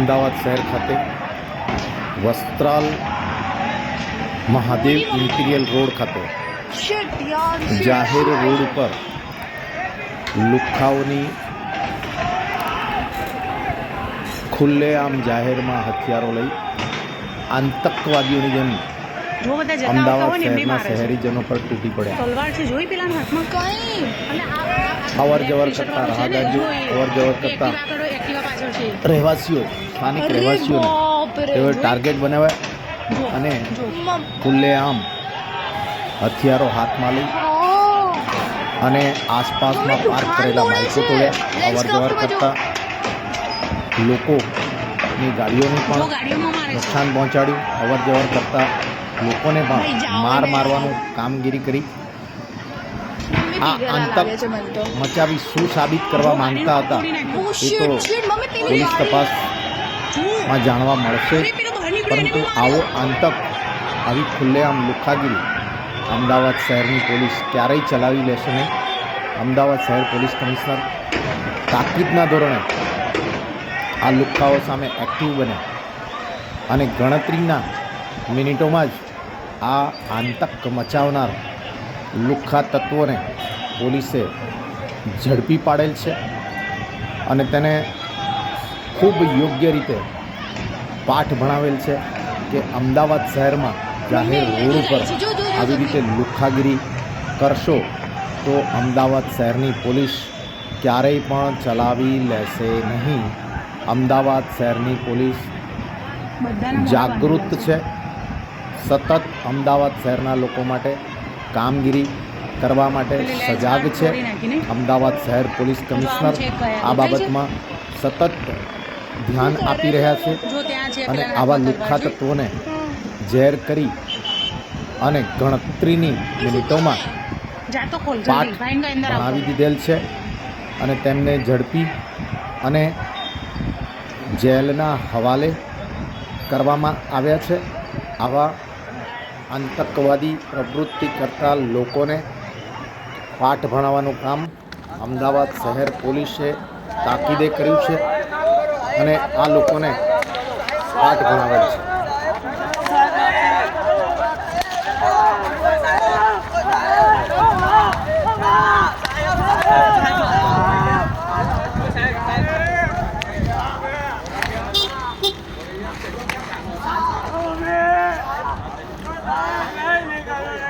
અમદાવાદ શહેર ખાતે Vastral Mahadev imperial road ખાતે જાહેર રોડ ઉપર લુખાઓની ખુલ્લેઆમ જાહેરમાં હથિયારો લઈ આતંકવાદીઓની જેમ અમદાવાદ શહેરના શહેરીજનો પર તૂટી પડ્યા તલવાર છે જોઈ પેલા હાથમાં કઈ અને આ- અવર જવર કરતા રાહદારીઓ અવર જવર કરતા રહેવાસીઓ સ્થાનિક રહેવાસીઓ રહેવાસીઓને તેઓએ ટાર્ગેટ બનાવ્યા અને ખુલ્લેઆમ હથિયારો હાથમાં લઈ અને આસપાસમાં પાર્ક કરેલા બાઇકો તોડ્યા અવર જવર કરતા લોકોની ગાડીઓને પણ નુકસાન પહોંચાડ્યું. અવર જવર કરતા લોકોને પણ માર મારવાનું કામગીરી કરી. આ આતંક મચાવી શું સાબિત કરવા માંગતા હતા એ તો પોલીસ તપાસમાં જાણવા મળશે. પરંતુ આવો આતંક આવી ખુલ્લેઆમ લુખ્ખાગીરી અમદાવાદ શહેરની પોલીસ ક્યારેય ચલાવી લેશે નહીં. અમદાવાદ શહેર પોલીસ કમિશનર તાકીદના ધોરણે આ લુખ્ખાઓ સામે એક્ટિવ બને અને ગણતરીના મિનિટોમાં જ આ આતંક મચાવનાર લુખ્ખા તત્વોને પોલીસે ઝડપી પાડેલ છે અને તેને ખૂબ યોગ્ય રીતે પાઠ ભણાવેલ છે કે અમદાવાદ શહેરમાં જાહેર રોડ ઉપર આવી રીતે લુખ્ખાગીરી કરશો તો અમદાવાદ શહેરની પોલીસ ક્યારેય પણ ચલાવી લેશે નહીં. અમદાવાદ શહેરની પોલીસ જાગૃત છે. સતત અમદાવાદ શહેરના લોકો માટે કામગીરી કરવા માટે સજાગ છે. અમદાવાદ શહેર પોલીસ કમિશનર આ બાબતમાં સતત ધ્યાન આપી રહ્યા છે અને આવા લુખ્ખા તત્વોને ઝેર કરી અને ગણતરીની મિનિટોમાં પાઠ ભણાવી દીધેલ છે અને તેમને ઝડપી અને જેલના હવાલે કરવામાં આવ્યા છે. આવા આતંકવાદી પ્રવૃત્તિ કરતા લોકોને પાઠ ભણાવવાનું કામ અમદાવાદ શહેર પોલીસે તાકીદે કર્યું છે અને આ લોકોને પાઠ ભણાવેલ છે Oh.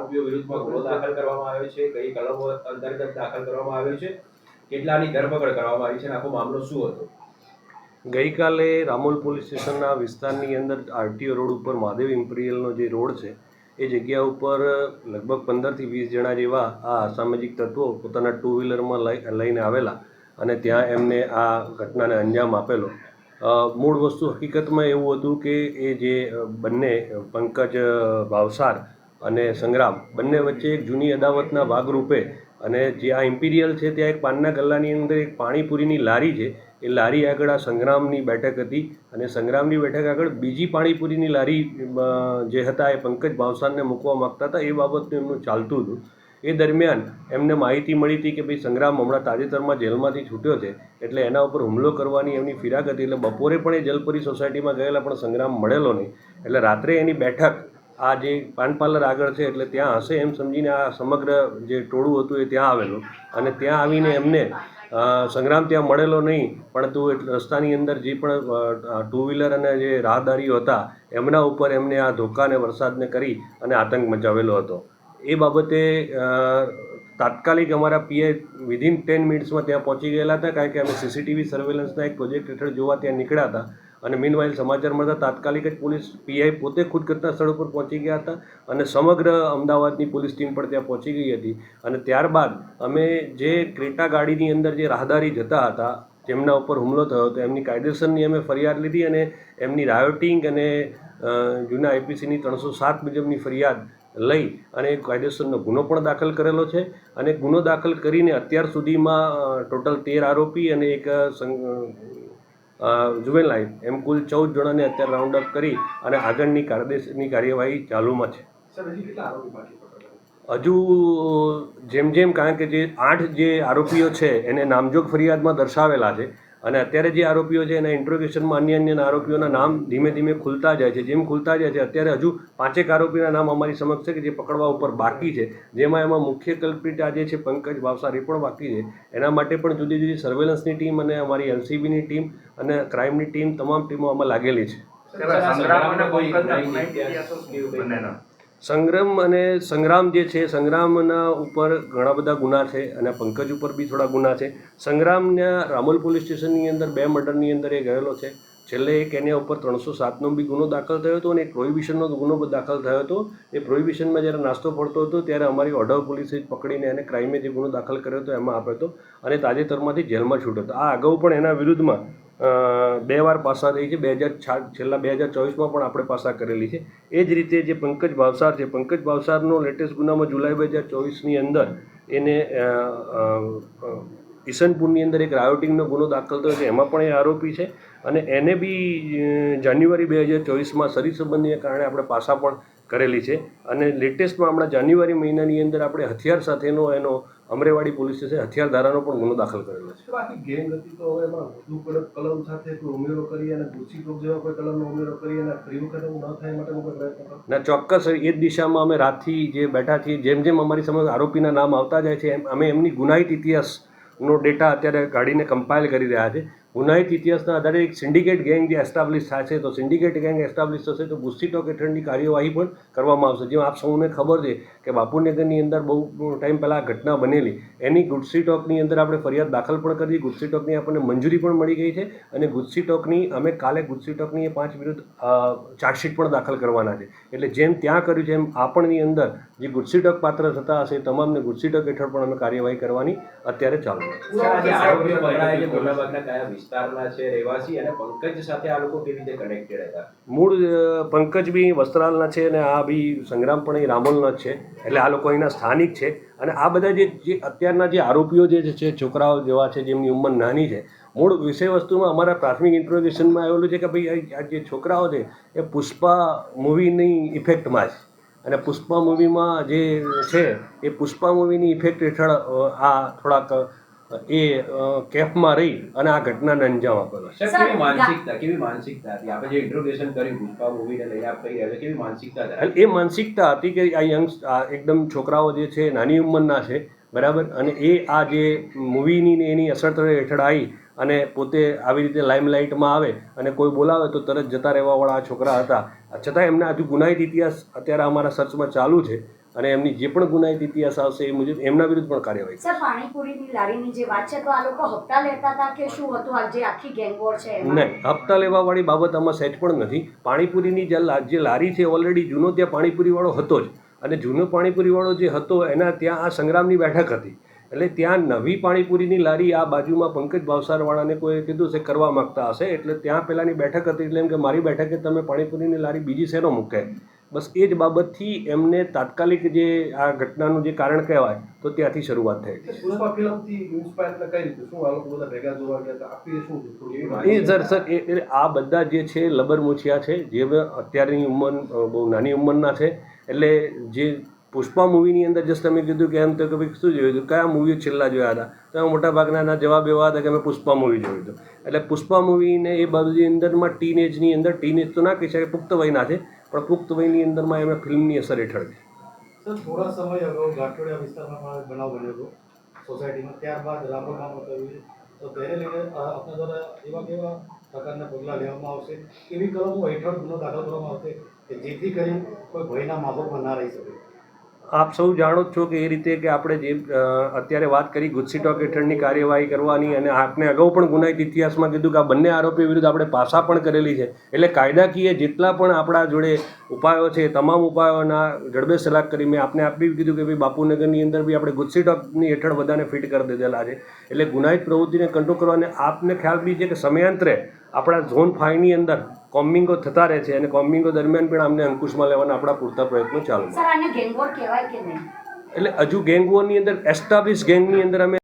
આરોપીઓ વિરુદ્ધમાં ગુનો દાખલ કરવામાં આવ્યો છે. કઈ કલમો અંતર્ગત દાખલ કરવામાં આવ્યો છે? કેટલાની ધરપકડ કરવામાં આવી છે અને આખો મામલો શું હતો? ગઈકાલે રામોલ પોલીસ સ્ટેશનના વિસ્તારની અંદર આરટીઓ રોડ ઉપર મહાદેવ ઇમ્પિરિયલનો જે રોડ છે, એ જગ્યા ઉપર લગભગ પંદરથી વીસ જણા જેવા આ અસામાજિક તત્વો પોતાના ટુ વ્હીલરમાં લઈ, લઈને આવેલા અને ત્યાં એમને આ ઘટનાને અંજામ આપેલો. મૂળ વસ્તુ હકીકતમાં એવું હતું કે એ જે બંને પંકજ ભાવસાર અને સંગ્રામ, બંને વચ્ચે એક જૂની અદાવતના ભાગરૂપે અને જે આ ઇમ્પિરિયલ છે ત્યાં એક પાનના ગલ્લાની અંદર એક પાણીપુરીની લારી છે. એ લારી આગળ આ સંગ્રામની બેઠક હતી અને સંગ્રામની બેઠક આગળ બીજી પાણીપુરીની લારી જે હતા એ પંકજ ભાવસારને મૂકવા માગતા હતા. એ બાબતનું એમનું ચાલતું હતું. એ દરમિયાન એમને માહિતી મળી હતી કે ભાઈ સંગ્રામ હમણાં તાજેતરમાં જેલમાંથી છૂટ્યો છે એટલે એના ઉપર હુમલો કરવાની એમની ફિરાક હતી. એટલે બપોરે પણ એ જલપરી સોસાયટીમાં ગયેલા પણ સંગ્રામ મળેલો નહીં. એટલે રાત્રે એની બેઠક આ જે પાન પાર્લર આગળ છે એટલે ત્યાં હશે એમ સમજીને આ સમગ્ર જે ટોળું હતું એ ત્યાં આવેલું. અને ત્યાં આવીને એમને સંગ્રામ ત્યાં મળેલો નહીં પરંતુ એટલે રસ્તાની અંદર જે પણ ટુ વ્હીલર અને જે રાહદારીઓ હતા, એમના ઉપર એમને આ ધોકા અને વરસાદને કરી અને આતંક મચાવેલો હતો. એ બાબતે તાત્કાલિક અમારા પીએ વિધિન ટેન મિનિટ્સમાં ત્યાં પહોંચી ગયેલા હતા, કારણ કે અમે સીસીટીવી સર્વેલન્સના એક પ્રોજેક્ટ હેઠળ જોવા ત્યાં નીકળ્યા હતા. અને મીનવાઇલ સમાચાર મળતા તાત્કાલિક જ પોલીસ પીઆઈ પોતે ખુદ ઘટના સ્થળ ઉપર પહોંચી ગયા હતા અને સમગ્ર અમદાવાદની પોલીસ ટીમ પણ ત્યાં પહોંચી ગઈ હતી. અને ત્યારબાદ અમે જે ક્રેટા ગાડીની અંદર જે રાહદારી જતા હતા, જેમના ઉપર હુમલો થયો હતો, એમની કાયદેસરની અમે ફરિયાદ લીધી અને એમની રાયોટિંગ અને જૂના આઈપીસીની ત્રણસો સાત મુજબની ફરિયાદ લઈ અને કાયદેસરનો ગુનો પણ દાખલ કરેલો છે. અને ગુનો દાખલ કરીને અત્યાર સુધીમાં ટોટલ તેર આરોપી અને એક સંગ જુવેલાઇન એમ કુલ ચૌદ જણાને અત્યારે રાઉન્ડ અપ કરી અને આગળની કાયદેસરની કાર્યવાહી ચાલુમાં છે? હજુ જેમ જેમ કારણ કે જે આઠ જે આરોપીઓ છે એને નામજોગ ફરિયાદમાં દર્શાવેલા છે. અને અત્યારે જે આરોપીઓ છે એના ઇન્ટ્રોગેશનમાં અન્ય અન્ય આરોપીઓના નામ ધીમે ધીમે ખુલતા જાય છે. જેમ ખુલતા જાય છે અત્યારે હજુ પાંચેક આરોપીના નામ અમારી સમક્ષ છે કે જે પકડવા ઉપર બાકી છે. જેમાં એમાં મુખ્ય કલ્પિત આજે છે પંકજ ભાવસાર એ પણ બાકી છે. એના માટે પણ જુદી જુદી સર્વેલન્સની ટીમ અને અમારી એલસીબીની ટીમ અને ક્રાઇમની ટીમ તમામ ટીમો આમાં લાગેલી છે. સંગ્રામ અને? સંગ્રામ જે છે, સંગ્રામના ઉપર ઘણા બધા ગુના છે અને પંકજ ઉપર બી થોડા ગુના છે. સંગ્રામના રામોલ પોલીસ સ્ટેશનની અંદર બે મર્ડરની અંદર એ ગયેલો છે. છેલ્લે એક એના ઉપર ત્રણસો સાતનો બી ગુનો દાખલ થયો હતો અને એક પ્રોહિબિશનનો ગુનો દાખલ થયો હતો. એ પ્રોહિબિશનમાં જ્યારે નાસ્તો પડતો હતો ત્યારે અમારી ઓઢવ પોલીસે જ પકડીને એને ક્રાઇમે જે ગુનો દાખલ કર્યો હતો એમાં આપ્યો હતો અને તાજેતરમાંથી જેલમાં છૂટ્યો હતો. આ અગાઉ પણ એના વિરુદ્ધમાં બે વાર પાસા થઈ છે. બે હજાર છેલ્લા બે હજાર ચોવીસમાં પણ આપણે પાસા કરેલી છે. એ જ રીતે જે પંકજ ભાવસાર છે, પંકજ ભાવસારનો લેટેસ્ટ ગુનામાં જુલાઈ બે હજાર ચોવીસની અંદર એને ઈસનપુરની અંદર એક રાયોટિંગનો ગુનો દાખલ થયો છે. એમાં પણ એ આરોપી છે અને એને બી જાન્યુઆરી બે હજાર ચોવીસમાં શરીર સંબંધીને કારણે આપણે પાસા પણ કરેલી છે. અને લેટેસ્ટમાં હમણાં જાન્યુઆરી મહિનાની અંદર આપણે હથિયાર સાથેનો એનો અમરેવાડી પોલીસ સ્ટેશન હથિયાર ધારાનો પણ ગુનો દાખલ કરેલો છે. બાકી ગેંગ હતી તો હવે એમાં વધુ કડક કલમ સાથે કોઈ ઉમેરો કરી અને ગુસ્સી ટોક જેવા કોઈ કલમનો ઉમેરો કરી અને ફરી વખત એવું ન થાય માટે કોઈ પ્રયત્ન ના ચોક્કસ એ જ દિશામાં અમે રાતથી જે બેઠા છીએ જેમ જેમ અમારી સમક્ષ આરોપીના નામ આવતા જાય છે એમ અમે એમની ગુનાહિત ઇતિહાસનો ડેટા અત્યારે કાઢીને કમ્પાઇલ કરી રહ્યા છે. ગુનાહિત ઇતિહાસના આધારે એક સિન્ડિકેટ ગેંગ જે એસ્ટાબ્લિશ થશે તો સિન્ડિકેટ ગેંગ એસ્ટાબ્લિશ થશે તો ગુસ્સીટોક હેઠળની કાર્યવાહી પણ કરવામાં આવશે. જેમ આપ સૌને ખબર છે કે બાપુનગરની અંદર બહુ ટાઈમ પહેલાં ઘટના બનેલી. એની ગુસ્સીટોકની અંદર આપણે ફરિયાદ દાખલ પણ કરી. ગુસ્સીટોકની આપણને મંજૂરી પણ મળી ગઈ છે અને ગુસ્સીટોકની અમે કાલે ગુસ્સીટોકની એ પાંચ વિરુદ્ધ ચાર્જશીટ પણ દાખલ કરવાના છે. એટલે જેમ ત્યાં કર્યું છે એમ આપણની અંદર જે ગુસ્સીટોક પાત્ર થતા હશે એ તમામને ગુસ્સીટોક હેઠળ પણ અમે કાર્યવાહી કરવાની અત્યારે ચાલુ છે. રહેવાસી અને પંકજ સાથે આ લોકો કેવી રીતે કનેક્ટેડ હતા? મૂળ પંકજ બી વસ્ત્રાલના છે અને આ બી સંગ્રામ પણ એ રામોલના જ છે. એટલે આ લોકો અહીંના સ્થાનિક છે. અને આ બધા જે જે અત્યારના જે આરોપીઓ જે છે છોકરાઓ જેવા છે જેમની ઉંમર નાની છે મૂળ વિષય વસ્તુમાં અમારા પ્રાથમિક ઇન્ટ્રોગેશનમાં આવેલું છે કે ભાઈ આ જે છોકરાઓ છે એ પુષ્પા મૂવીની ઇફેક્ટમાં છે અને પુષ્પા મૂવીમાં જે છે એ પુષ્પા મૂવીની ઇફેક્ટ હેઠળ આ થોડાક એ કેફમાં રહી અને આ ઘટનાને અંજામ આપેલો છે. કેવી માનસિકતા કેવી માનસિકતા હતી? આપણે જે ઇન્ટ્રોગેશન કર્યું પુષ્પા મૂવીને લઈને આપ કહી રહ્યા છો કેવી માનસિકતા હતી? એ માનસિકતા હતી કે આ યંગ એકદમ છોકરાઓ જે છે નાની ઉંમરના છે બરાબર? અને એ આ જે મૂવીની ને એની અસર હેઠળ આવી અને પોતે આવી રીતે લાઇમલાઇટમાં આવે અને કોઈ બોલાવે તો તરત જતા રહેવાવાળા આ છોકરા હતા. છતાં એમના હજુ ગુનાહિત ઇતિહાસ અત્યારે અમારા સર્ચમાં ચાલુ છે અને એમની જે પણ ગુનાહિત ઇતિહાસ આવશે એ મુજબ એમના વિરુદ્ધ પણ કાર્યવાહી સર પાણીપુરીની લારીની જે વાત છે તો આ લોકો હપ્તા લેતા હતા કે શું હતું? આ જે આખી ગેંગવોર છે નહીં હપ્તા લેવાવાળી બાબત આમાં સેટ પણ નથી. પાણીપુરીની જે લારી છે ઓલરેડી જૂનો ત્યાં પાણીપુરીવાળો હતો જ. અને જૂનો પાણીપુરીવાળો જે હતો એના ત્યાં આ સંગ્રામની બેઠક હતી. એટલે ત્યાં નવી પાણીપુરીની લારી આ બાજુમાં પંકજ ભાવસારવાળાને કોઈ કીધું છે કરવા માગતા હશે એટલે ત્યાં પહેલાંની બેઠક હતી એટલે એમ કે મારી બેઠકે તમે પાણીપુરીની લારી બીજી શેનો મૂકે. બસ એ જ બાબતથી એમને તાત્કાલિક જે આ ઘટનાનું જે કારણ કહેવાય તો ત્યાંથી શરૂઆત થઈ. એ સર સર એ આ બધા જે છે લબરમુછિયા છે જે અત્યારની ઉંમર બહુ નાની ઉંમરના છે એટલે જે પુષ્પા મૂવીની અંદર જસ્ટ તમે કીધું કે એમ તો કે ભાઈ શું જોયું હતું? કયા મૂવી છેલ્લા જોયા હતા? તો એમાં મોટા ભાગના જવાબ એવા હતા કે અમે પુષ્પા મૂવી જોયું હતું. એટલે પુષ્પા મૂવીને એ બાજુની અંદરમાં ટીનેજની અંદર ટીનેજ તો ના કહી શકે પુખ્ત વયના છે, પણ પુખ્ત વયની અંદરમાં એમના ફિલ્મની અસર હેઠળ છે થોડા સમય અગાઉ ગાંઠોડિયા ત્યારબાદ આવશે? એવી કે જેથી કરી કોઈ ભયના માહોલમાં ના રહી શકે? આપ સૌ જાણો જ છો કે એ રીતે કે આપણે જે અત્યારે વાત કરી ગુજસી ટોક હેઠળની કાર્યવાહી કરવાની અને આપને અગાઉ પણ ગુનાહિત ઇતિહાસમાં કીધું કે આ બંને આરોપી વિરુદ્ધ આપણે પાસા પણ કરેલી છે. એટલે કાયદાકીય જેટલા પણ આપણા જોડે ઉપાયો છે, તમામ ઉપાયોના જડબે સલાહ કરી મેં આપને આપી કીધું કે ભાઈ બાપુનગરની અંદર બી આપણે ગુજસી ટોકની હેઠળ બધાને ફિટ કરી દીધેલા છે. એટલે ગુનાહિત પ્રવૃત્તિને કંટ્રોલ કરવા અને આપને ખ્યાલ બી છે કે સમયાંતરે આપણા ઝોન ફાઈવની અંદર કોમ્બિંગો થતા રહે છે અને કોમ્બિંગો દરમિયાન પણ અમને અંકુશમાં લેવાના આપણા પૂરતા પ્રયત્નો ચાલુ એટલે હજુ ગેંગવોરની અંદર એસ્ટાબ્લિશ ગેંગની અંદર અમે